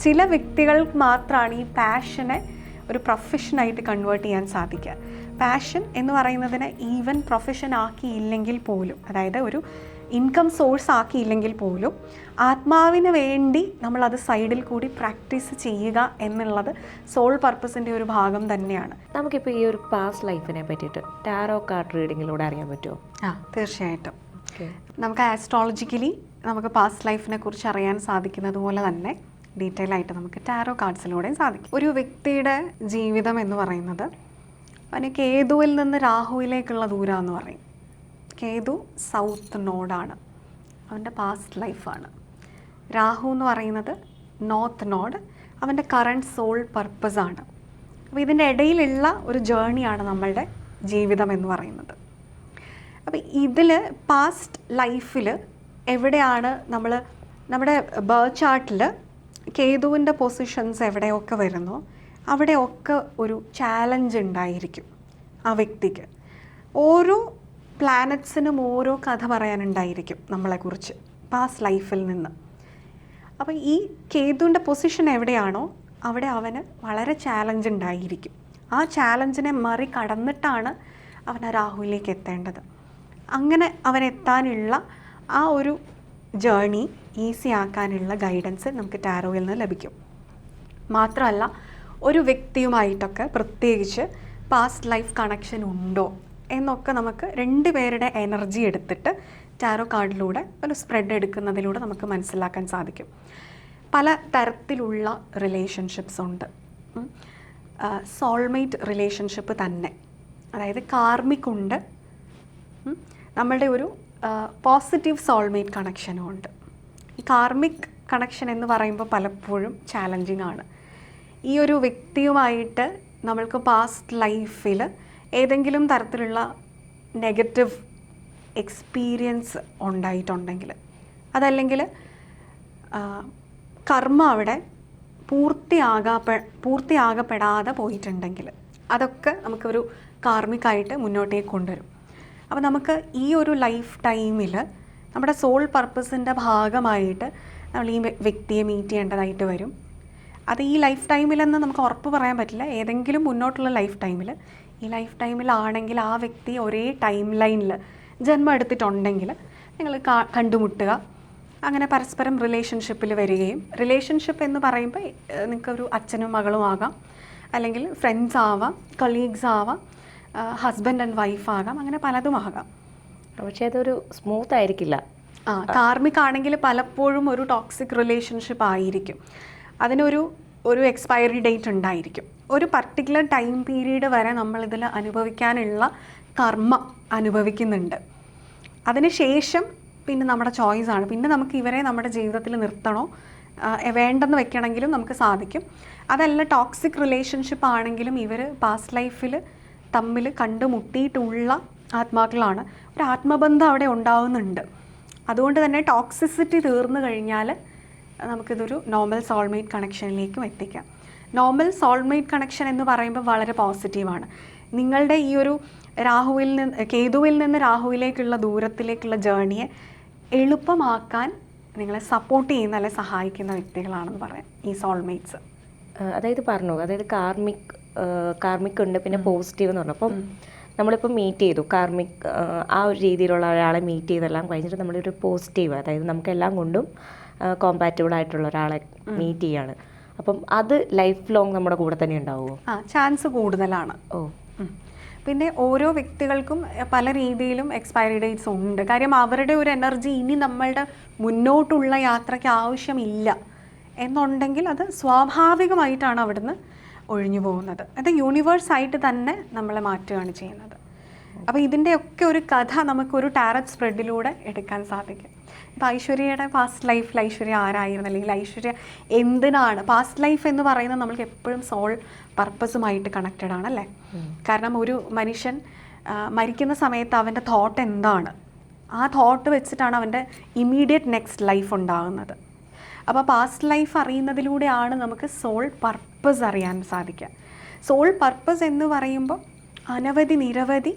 ചില വ്യക്തികൾ മാത്രമാണ് ഈ പാഷനെ ഒരു പ്രൊഫഷനായിട്ട് കൺവേർട്ട് ചെയ്യാൻ സാധിക്കുക. പാഷൻ എന്ന് പറയുന്നതിനെ ഈവൻ പ്രൊഫഷൻ ആക്കിയില്ലെങ്കിൽ പോലും അതായത് ഒരു ഇൻകം സോഴ്സ് ആക്കിയില്ലെങ്കിൽ പോലും ആത്മാവിന് വേണ്ടി നമ്മളത് സൈഡിൽ കൂടി പ്രാക്ടീസ് ചെയ്യുക എന്നുള്ളത് സോൾ പർപ്പസിന്റെ ഒരു ഭാഗം തന്നെയാണ്. നമുക്കിപ്പോൾ ഈ ഒരു പാസ്റ്റ് ലൈഫിനെ പറ്റിയിട്ട് ടാരോ കാർഡ് റീഡിങ്ങിലൂടെ അറിയാൻ പറ്റുമോ? ആ തീർച്ചയായിട്ടും. നമുക്ക് ആസ്ട്രോളജിക്കലി നമുക്ക് പാസ്റ്റ് ലൈഫിനെ കുറിച്ച് അറിയാൻ സാധിക്കുന്നത് പോലെ തന്നെ ഡീറ്റെയിൽ ആയിട്ട് നമുക്ക് ടാരോ കാർഡ്സിലൂടെയും സാധിക്കും. ഒരു വ്യക്തിയുടെ ജീവിതം എന്ന് പറയുന്നത് അവന് കേതുവിൽ നിന്ന് രാഹുവിലേക്കുള്ള ദൂരം എന്ന് പറയും. കേതു സൗത്ത് നോഡാണ്. അവന്റെ പാസ്റ്റ് ലൈഫാണ് രാഹു എന്ന് പറയുന്നത് നോർത്ത് നോഡ് അവന്റെ കറണ്ട് സോൾ പർപ്പസ് ആണ്. അപ്പോൾ ഇതിന്റെ ഇടയിലുള്ള ഒരു ജേണിയാണ് നമ്മളുടെ ജീവിതം എന്ന് പറയുന്നത്. അപ്പോൾ ഇതിൽ പാസ്റ്റ് ലൈഫിൽ എവിടെയാണ് നമ്മൾ നമ്മുടെ ബർത്ത് ചാർട്ടിൽ കേതുവിന്റെ പൊസിഷൻസ് എവിടെയൊക്കെ വരുന്നോ അവിടെയൊക്കെ ഒരു ചാലഞ്ച് ഉണ്ടായിരിക്കും ആ വ്യക്തിക്ക്. ഓരോ പ്ലാനറ്റ്സിനും ഓരോ കഥ പറയാനുണ്ടായിരിക്കും നമ്മളെക്കുറിച്ച് പാസ്റ്റ് ലൈഫിൽ നിന്ന്. അപ്പോൾ ഈ കേതുവിന്റെ പൊസിഷൻ എവിടെയാണോ അവിടെ അവന് വളരെ ചാലഞ്ച് ഉണ്ടായിരിക്കും. ആ ചാലഞ്ചിനെ മറികടന്നിട്ടാണ് അവൻ ആ രാഹുലിലേക്ക് എത്തേണ്ടത്. അങ്ങനെ അവനെത്താനുള്ള ആ ഒരു ജേണി ഈസി ആക്കാനുള്ള ഗൈഡൻസ് നമുക്ക് ടാരോയിൽ നിന്ന് ലഭിക്കും. മാത്രമല്ല ഒരു വ്യക്തിയുമായിട്ടൊക്കെ പ്രത്യേകിച്ച് പാസ്റ്റ് ലൈഫ് കണക്ഷൻ ഉണ്ടോ എന്നൊക്കെ നമുക്ക് രണ്ട് പേരുടെ എനർജി എടുത്തിട്ട് ടാരോ കാർഡിലൂടെ ഒരു സ്പ്രെഡ് എടുക്കുന്നതിലൂടെ നമുക്ക് മനസ്സിലാക്കാൻ സാധിക്കും. പല തരത്തിലുള്ള റിലേഷൻഷിപ്സ് ഉണ്ട്. സോൾമേറ്റ് റിലേഷൻഷിപ്പ് തന്നെ. അതായത് കാർമിക്കുണ്ട് നമ്മളുടെ ഒരു പോസിറ്റീവ് സോൾമേറ്റ് കണക്ഷനും ഉണ്ട്. ഈ കാർമിക് കണക്ഷൻ എന്ന് പറയുമ്പോൾ പലപ്പോഴും ചാലഞ്ചിങ് ആണ്. ഈ ഒരു വ്യക്തിയുമായിട്ട് നമ്മൾക്ക് പാസ്റ്റ് ലൈഫിൽ ഏതെങ്കിലും തരത്തിലുള്ള നെഗറ്റീവ് എക്സ്പീരിയൻസ് ഉണ്ടായിട്ടുണ്ടെങ്കിൽ അതല്ലെങ്കിൽ കർമ്മ അവിടെ പൂർത്തിയാകാപ്പെ പൂർത്തിയാകപ്പെടാതെ പോയിട്ടുണ്ടെങ്കിൽ അതൊക്കെ നമുക്കൊരു കാർമികമായിട്ട് മുന്നോട്ടേക്ക് കൊണ്ടുവരും. അപ്പോൾ നമുക്ക് ഈ ഒരു ലൈഫ് ടൈമിൽ നമ്മുടെ സോൾ പർപ്പസിന്റെ ഭാഗമായിട്ട് നമ്മൾ ഈ വ്യക്തിയെ മീറ്റ് ചെയ്യേണ്ടതായിട്ട് വരും. അത് ഈ ലൈഫ് ടൈമിലെന്ന് നമുക്ക് ഉറപ്പ് പറയാൻ പറ്റില്ല. ഏതെങ്കിലും മുന്നോട്ടുള്ള ലൈഫ് ടൈമിൽ ഈ ലൈഫ് ടൈമിലാണെങ്കിൽ ആ വ്യക്തി ഒരേ ടൈം ലൈനിൽ ജന്മം എടുത്തിട്ടുണ്ടെങ്കിൽ നിങ്ങൾ കണ്ടുമുട്ടുക. അങ്ങനെ പരസ്പരം റിലേഷൻഷിപ്പിൽ വരികയും. റിലേഷൻഷിപ്പ് എന്ന് പറയുമ്പോൾ നിങ്ങൾക്കൊരു അച്ഛനും മകളും ആകാം. അല്ലെങ്കിൽ ഫ്രണ്ട്സ് ആവാം കൊളീഗ്സ് ആവാം ഹസ്ബൻഡ് ആൻഡ് വൈഫ് ആകാം. അങ്ങനെ പലതും ആകാം. പക്ഷേ അതൊരു സ്മൂത്ത് ആയിരിക്കില്ല. ആ കാർമിക് ആണെങ്കിൽ പലപ്പോഴും ഒരു ടോക്സിക് റിലേഷൻഷിപ്പ് ആയിരിക്കും. അതിനൊരു ഒരു എക്സ്പയറി ഡേറ്റ് ഉണ്ടായിരിക്കും. ഒരു പർട്ടിക്കുലർ ടൈം പീരീഡ് വരെ നമ്മളിതിൽ അനുഭവിക്കാനുള്ള കർമ്മ അനുഭവിക്കുന്നുണ്ട്. അതിനുശേഷം പിന്നെ നമ്മുടെ ചോയ്സ് ആണ്. പിന്നെ നമുക്ക് ഇവരെ നമ്മുടെ ജീവിതത്തിൽ നിർത്തണോ? വേണ്ടെന്ന് വെക്കണമെങ്കിലും നമുക്ക് സാധിക്കും. അതല്ല ടോക്സിക് റിലേഷൻഷിപ്പ് ആണെങ്കിലും ഇവർ പാസ്റ്റ് ലൈഫിൽ തമ്മിൽ കണ്ടുമുട്ടിയിട്ടുള്ള ആത്മാക്കളാണ്. ഒരു ആത്മബന്ധം അവിടെ ഉണ്ടാവുന്നുണ്ട്. അതുകൊണ്ട് തന്നെ ടോക്സിസിറ്റി തീർന്നു കഴിഞ്ഞാൽ നമുക്കിതൊരു നോർമൽ സോൾമേറ്റ് കണക്ഷനിലേക്കും എത്തിക്കാം. നോർമൽ സോൾമേറ്റ് കണക്ഷൻ എന്ന് പറയുമ്പോൾ വളരെ പോസിറ്റീവാണ് നിങ്ങളുടെ ഈ ഒരു രാഹുവിൽ നിന്ന് കേതുവിൽ നിന്ന് രാഹുവിലേക്കുള്ള ദൂരത്തിലേക്കുള്ള ജേണിയെ എളുപ്പമാക്കാൻ നിങ്ങളെ സപ്പോർട്ട് ചെയ്യുന്ന അല്ലെ സഹായിക്കുന്ന വ്യക്തികളാണെന്ന് പറയാം ഈ സോൾമേറ്റ്സ് അതായത് പറഞ്ഞു അതായത് കാർമിക് കാർമിക് ഉണ്ട് പിന്നെ പോസിറ്റീവ് എന്ന് പറഞ്ഞു. അപ്പം നമ്മളിപ്പോൾ മീറ്റ് ചെയ്തു. കാർമിക് ആ ഒരു രീതിയിലുള്ള ഒരാളെ മീറ്റ് ചെയ്തെല്ലാം കഴിഞ്ഞിട്ട് നമ്മളൊരു പോസിറ്റീവ് അതായത് നമുക്കെല്ലാം കൊണ്ടും കോമ്പാറ്റബിൾ ആയിട്ടുള്ള ഒരാളെ മീറ്റ് ചെയ്യാണ്. അപ്പം അത് ലൈഫ് ലോങ് നമ്മുടെ കൂടെ തന്നെ ഉണ്ടാവുമോ? ആ ചാൻസ് കൂടുതലാണ്. ഓ. പിന്നെ ഓരോ വ്യക്തികൾക്കും പല രീതിയിലും എക്സ്പയറി ഡേറ്റ്സ് ഉണ്ട്. കാര്യം അവരുടെ ഒരു എനർജി ഇനി നമ്മളുടെ മുന്നോട്ടുള്ള യാത്രയ്ക്ക് ആവശ്യമില്ല എന്നുണ്ടെങ്കിൽ അത് സ്വാഭാവികമായിട്ടാണ് അവിടുന്ന് ഒഴിഞ്ഞു പോകുന്നത്. അത് യൂണിവേഴ്സായിട്ട് തന്നെ നമ്മളെ മാറ്റുകയാണ് ചെയ്യുന്നത്. അപ്പോൾ ഇതിന്റെയൊക്കെ ഒരു കഥ നമുക്കൊരു ടാരറ്റ് സ്പ്രെഡിലൂടെ എടുക്കാൻ സാധിക്കും. ഇപ്പോൾ ഐശ്വര്യയുടെ പാസ്റ്റ് ലൈഫിൽ ഐശ്വര്യ ആരായിരുന്നു? അല്ലെങ്കിൽ ഐശ്വര്യ എന്തിനാണ്? പാസ്റ്റ് ലൈഫ് എന്ന് പറയുന്നത് നമ്മൾക്ക് എപ്പോഴും സോൾ പർപ്പസുമായിട്ട് കണക്റ്റഡ് ആണല്ലേ കാരണം ഒരു മനുഷ്യൻ മരിക്കുന്ന സമയത്ത് അവന്റെ തോട്ട് എന്താണ്? ആ തോട്ട് വെച്ചിട്ടാണ് അവന്റെ ഇമ്മീഡിയറ്റ് നെക്സ്റ്റ് ലൈഫ് ഉണ്ടാകുന്നത്. അപ്പോൾ പാസ്റ്റ് ലൈഫ് അറിയുന്നതിലൂടെയാണ് നമുക്ക് സോൾ പർപ്പസ് അറിയാൻ സാധിക്കുക. സോൾ പർപ്പസ് എന്ന് പറയുമ്പോൾ അനവധി നിരവധി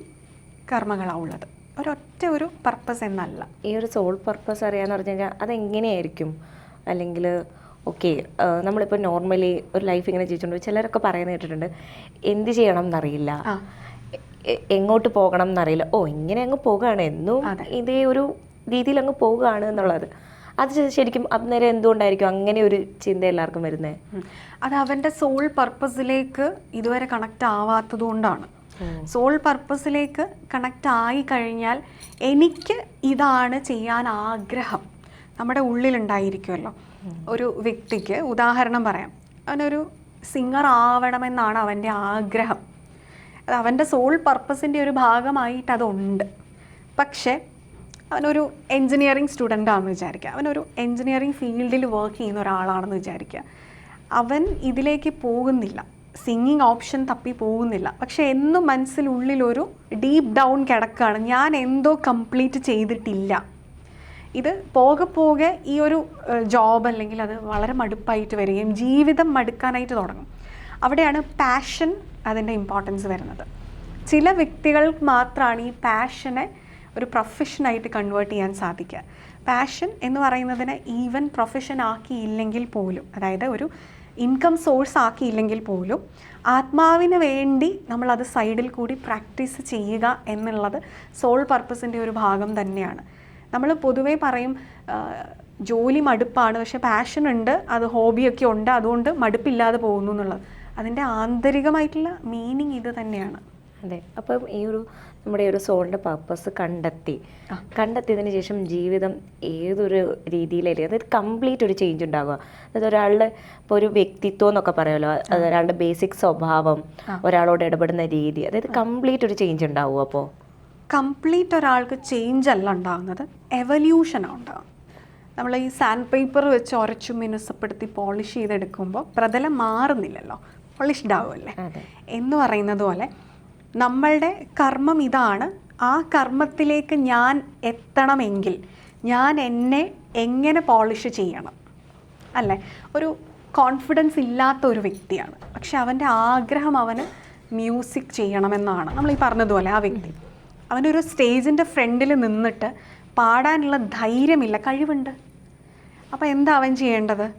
കർമ്മങ്ങളാണ് ഉള്ളത് ഒരൊറ്റ ഒരു പർപ്പസ് എന്നല്ല. ഈ ഒരു സോൾ പർപ്പസ് അറിയാന്ന് പറഞ്ഞു കഴിഞ്ഞാൽ അതെങ്ങനെയായിരിക്കും? അല്ലെങ്കിൽ ഓക്കെ നമ്മളിപ്പോൾ നോർമലി ഒരു ലൈഫ് ഇങ്ങനെ ജീവിച്ചുകൊണ്ട് ചിലരൊക്കെ പറയുന്നത് കേട്ടിട്ടുണ്ട് എന്ത് ചെയ്യണം എന്നറിയില്ല. എങ്ങോട്ട് പോകണം എന്നറിയില്ല. ഓ ഇങ്ങനെ അങ്ങ് പോകുകയാണ് എന്നും ഇതേ ഒരു രീതിയിൽ അങ്ങ് പോവുകയാണ് എന്നുള്ളത്. അത് ശരിക്കും അന്നേരം എന്തുകൊണ്ടായിരിക്കും അങ്ങനെ ഒരു ചിന്ത എല്ലാവർക്കും വരുന്നത് അത് അവന്റെ സോൾ പർപ്പസിലേക്ക് ഇതുവരെ കണക്റ്റ് ആവാത്തത് കൊണ്ടാണ്. സോൾ പർപ്പസിലേക്ക് കണക്റ്റ് ആയി കഴിഞ്ഞാൽ എനിക്ക് ഇതാണ് ചെയ്യാൻ ആഗ്രഹം. നമ്മുടെ ഉള്ളിലുണ്ടായിരിക്കുമല്ലോ. ഒരു വ്യക്തിക്ക് ഉദാഹരണം പറയാം. അവനൊരു സിംഗർ ആവണമെന്നാണ് അവന്റെ ആഗ്രഹം. അത് അവന്റെ സോൾ പർപ്പസിന്റെ ഒരു ഭാഗമായിട്ട് അതുണ്ട്. പക്ഷേ അവനൊരു എൻജിനീയറിംഗ് സ്റ്റുഡന്റ് ആണെന്ന് വിചാരിക്കുക. അവനൊരു എൻജിനീയറിംഗ് ഫീൽഡിൽ വർക്ക് ചെയ്യുന്ന ഒരാളാണെന്ന് വിചാരിക്കുക. അവൻ ഇതിലേക്ക് പോകുന്നില്ല. സിംഗിങ് ഓപ്ഷൻ തപ്പി പോകുന്നില്ല. പക്ഷെ എന്നും മനസ്സിലുള്ളിലൊരു ഡീപ്പ് ഡൗൺ കിടക്കുകയാണ് ഞാൻ എന്തോ കംപ്ലീറ്റ് ചെയ്തിട്ടില്ല. ഇത് പോകെ പോകെ ഈ ഒരു ജോബ് അല്ലെങ്കിൽ അത് വളരെ മടുപ്പായിട്ട് വരികയും ജീവിതം മടുക്കാനായിട്ട് തുടങ്ങും. അവിടെയാണ് പാഷൻ അതിന്റെ ഇമ്പോർട്ടൻസ് വരുന്നത്. ചില വ്യക്തികൾ മാത്രമാണ് ഈ പാഷനെ ഒരു പ്രൊഫഷനായിട്ട് കൺവേർട്ട് ചെയ്യാൻ സാധിക്കുക. പാഷൻ എന്ന് പറയുന്നതിനെ ഈവൻ പ്രൊഫഷൻ ആക്കിയില്ലെങ്കിൽ പോലും അതായത് ഒരു ഇൻകം സോഴ്സ് ആക്കിയില്ലെങ്കിൽ പോലും ആത്മാവിന് വേണ്ടി നമ്മളത് സൈഡിൽ കൂടി പ്രാക്ടീസ് ചെയ്യുക എന്നുള്ളത് സോൾ പർപ്പസിന്റെ ഒരു ഭാഗം തന്നെയാണ്. നമ്മൾ പൊതുവേ പറയും ജോലി മടുപ്പാണ് പക്ഷെ പാഷൻ ഉണ്ട് അത് ഹോബിയൊക്കെ ഉണ്ട് അതുകൊണ്ട് മടുപ്പില്ലാതെ പോകുന്നു എന്നുള്ളത്. അതിന്റെ ആന്തരികമായിട്ടുള്ള മീനിങ് ഇത് തന്നെയാണ്. അതെ. അപ്പം ഈ ഒരു നമ്മുടെ ഒരു സോളിന്റെ പർപ്പസ് കണ്ടെത്തി. കണ്ടെത്തിയതിന് ശേഷം ജീവിതം ഏതൊരു രീതിയിലല്ലേ അതായത് കംപ്ലീറ്റ് ഒരു ചേഞ്ച് ഉണ്ടാകുക അതായത് ഒരാളുടെ ഇപ്പോൾ ഒരു വ്യക്തിത്വം എന്നൊക്കെ പറയുമല്ലോ അത് ഒരാളുടെ ബേസിക് സ്വഭാവം ഒരാളോട് ഇടപെടുന്ന രീതി അതായത് കംപ്ലീറ്റ് ഒരു ചേഞ്ച് ഉണ്ടാവും അപ്പോൾ കംപ്ലീറ്റ് ഒരാൾക്ക് ചേഞ്ച് അല്ല ഉണ്ടാകുന്നത് എവല്യൂഷനാണ് ഉണ്ടാകുന്നത് നമ്മൾ ഈ സാൻഡ് പേപ്പർ വെച്ച് ഉരച്ചു മിനുസപ്പെടുത്തി പോളിഷ് ചെയ്തെടുക്കുമ്പോൾ പ്രതലം മാറുന്നില്ലല്ലോ പോളിഷ്ഡ് ആവുമല്ലേ? എന്ന് പറയുന്നത് പോലെ നമ്മളുടെ കർമ്മം ഇതാണ്. ആ കർമ്മത്തിലേക്ക് ഞാൻ എത്തണമെങ്കിൽ ഞാൻ എന്നെ എങ്ങനെ പോളിഷ് ചെയ്യണം? അല്ലേ? ഒരു കോൺഫിഡൻസ് ഇല്ലാത്ത ഒരു വ്യക്തിയാണ്. പക്ഷെ അവന്റെ ആഗ്രഹം അവന് മ്യൂസിക് ചെയ്യണമെന്നാണ്. നമ്മൾ ഈ പറഞ്ഞതുപോലെ ആ വ്യക്തി. അവനൊരു സ്റ്റേജിന്റെ ഫ്രണ്ടിൽ നിന്നിട്ട് പാടാനുള്ള ധൈര്യമില്ല. കഴിവുണ്ട്. അപ്പോൾ എന്താ അവൻ ചെയ്യേണ്ടത്?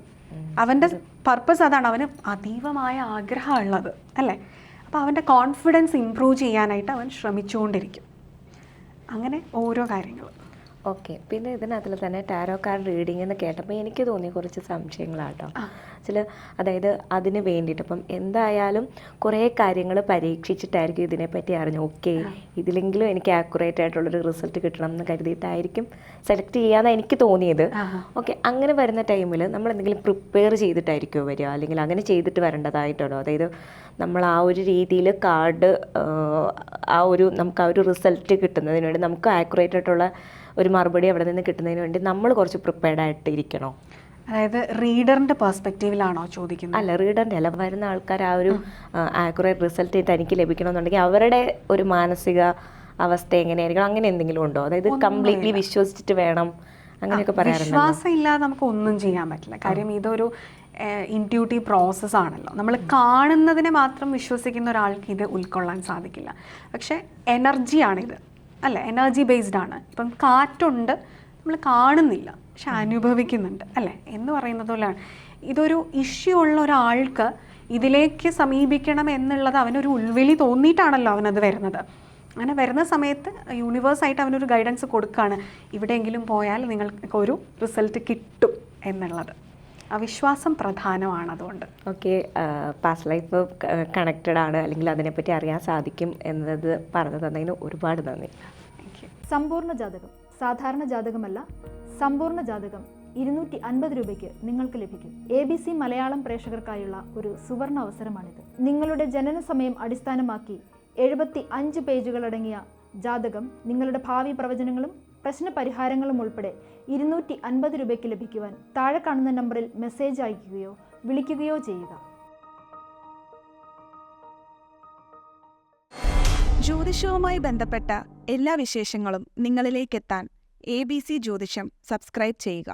അവന്റെ പർപ്പസ് അതാണ്. അവന് അതീവമായ ആഗ്രഹമുള്ളത് അല്ലേ? അപ്പോൾ അവന്റെ കോൺഫിഡൻസ് ഇമ്പ്രൂവ് ചെയ്യാനായിട്ട് അവൻ ശ്രമിച്ചുകൊണ്ടിരിക്കും. അങ്ങനെ ഓരോ കാര്യങ്ങളും. ഓക്കെ പിന്നെ ഇതിനകത്തിൽ തന്നെ ടാരോ കാർഡ് റീഡിംഗ് എന്ന് കേട്ടപ്പോൾ എനിക്ക് തോന്നിയ കുറച്ച് സംശയങ്ങളാട്ടോ. ചില അതായത് അതിന് വേണ്ടിയിട്ട് അപ്പം എന്തായാലും കുറേ കാര്യങ്ങൾ പരീക്ഷിച്ചിട്ടായിരിക്കും ഇതിനെപ്പറ്റി അറിഞ്ഞു. ഓക്കെ ഇതിലെങ്കിലും എനിക്ക് ആക്യുറേറ്റ് ആയിട്ടുള്ളൊരു റിസൾട്ട് കിട്ടണം എന്ന് കരുതിയിട്ടായിരിക്കും സെലക്ട് ചെയ്യാമെന്നാണ് എനിക്ക് തോന്നിയത്. ഓക്കെ അങ്ങനെ വരുന്ന ടൈമിൽ നമ്മൾ എന്തെങ്കിലും പ്രിപ്പയർ ചെയ്തിട്ടായിരിക്കുമോ വരിക? അല്ലെങ്കിൽ അങ്ങനെ ചെയ്തിട്ട് വരേണ്ടതായിട്ടുണ്ടോ? അതായത് നമ്മൾ ആ ഒരു രീതിയിൽ കാർഡ് ആ ഒരു നമുക്ക് ആ ഒരു റിസൾട്ട് കിട്ടുന്നതിന് വേണ്ടി നമുക്ക് ആക്യുറേറ്റ് ആയിട്ടുള്ള ഒരു മറുപടി അവിടെ നിന്ന് കിട്ടുന്നതിന് വേണ്ടി നമ്മൾ കുറച്ച് പ്രിപ്പയർഡ് ആയിട്ട് ഇരിക്കണോ? അതായത് റീഡറിന്റെ പെർസ്പെക്റ്റീവിലാണോ ചോദിക്കുന്നത്? അല്ല റീഡറിന്റെ അല്ല വരുന്ന ആൾക്കാർ ആ ഒരു ആക്യുറേറ്റ് റിസൾട്ട് തനിക്ക് ലഭിക്കണമെന്നുണ്ടെങ്കിൽ അവരുടെ ഒരു മാനസിക അവസ്ഥ എങ്ങനെയായിരിക്കണം? അങ്ങനെ എന്തെങ്കിലും ഉണ്ടോ? അതായത് കംപ്ലീറ്റ്ലി വിശ്വസിച്ചിട്ട് വേണം അങ്ങനെയൊക്കെ പറയാറുണ്ട്? വിശ്വാസം ഇല്ലാതെ നമുക്ക് ഒന്നും ചെയ്യാൻ പറ്റില്ല. കാര്യം ഇതൊരു ഇന്റ്യൂട്ടീവ് പ്രോസസ്സ് ആണല്ലോ. നമ്മൾ കാണുന്നതിനെ മാത്രം വിശ്വസിക്കുന്ന ഒരാൾക്ക് ഇത് ഉൾക്കൊള്ളാൻ സാധിക്കില്ല. പക്ഷേ എനർജിയാണിത് അല്ല എനർജി ബേസ്ഡ് ആണ്. ഇപ്പം കാറ്റുണ്ട് നമ്മൾ കാണുന്നില്ല പക്ഷെ അനുഭവിക്കുന്നുണ്ട് അല്ലേ? എന്ന് പറയുന്നത് പോലെയാണ്. ഇതൊരു ഇഷ്യൂ ഉള്ള ഒരാൾക്ക് ഇതിലേക്ക് സമീപിക്കണം എന്നുള്ളത് അവനൊരു ഉൾവിളി തോന്നിയിട്ടാണല്ലോ അവനത് വരുന്നത്. അങ്ങനെ വരുന്ന സമയത്ത് യൂണിവേഴ്സായിട്ട് അവനൊരു ഗൈഡൻസ് കൊടുക്കുകയാണ് ഇവിടെയെങ്കിലും പോയാൽ നിങ്ങൾക്ക് ഒരു റിസൾട്ട് കിട്ടും എന്നുള്ളത്. വിശ്വാസം പ്രധാനമാണ് അതുകൊണ്ട് ഓക്കെ പാസ്റ്റ് ലൈഫ് കണക്റ്റഡ് ആണ് അല്ലെങ്കിൽ അതിനെപ്പറ്റി അറിയാൻ സാധിക്കും എന്നത് പറഞ്ഞു തന്നതിന് ഒരുപാട് നന്ദി. സമ്പൂർണ ജാതകം സാധാരണ ജാതകമല്ല സമ്പൂർണ ജാതകം ഇരുന്നൂറ്റി അൻപത് രൂപയ്ക്ക് നിങ്ങൾക്ക് ലഭിക്കും. എ ബി സി മലയാളം പ്രേക്ഷകർക്കായുള്ള ഒരു സുവർണ അവസരമാണിത്. നിങ്ങളുടെ ജനന സമയം അടിസ്ഥാനമാക്കി എഴുപത്തി അഞ്ച് പേജുകളടങ്ങിയ ജാതകം നിങ്ങളുടെ ഭാവി പ്രവചനങ്ങളും പ്രശ്ന പരിഹാരങ്ങളും ഉൾപ്പെടെ ഇരുന്നൂറ്റി അൻപത് രൂപയ്ക്ക് ലഭിക്കുവാൻ താഴെ കാണുന്ന നമ്പറിൽ മെസ്സേജ് അയക്കുകയോ വിളിക്കുകയോ ചെയ്യുക. ജ്യോതിഷവുമായി ബന്ധപ്പെട്ട എല്ലാ വിശേഷങ്ങളും നിങ്ങളിലേക്കെത്താൻ എ ബി സി ജ്യോതിഷം സബ്സ്ക്രൈബ് ചെയ്യുക.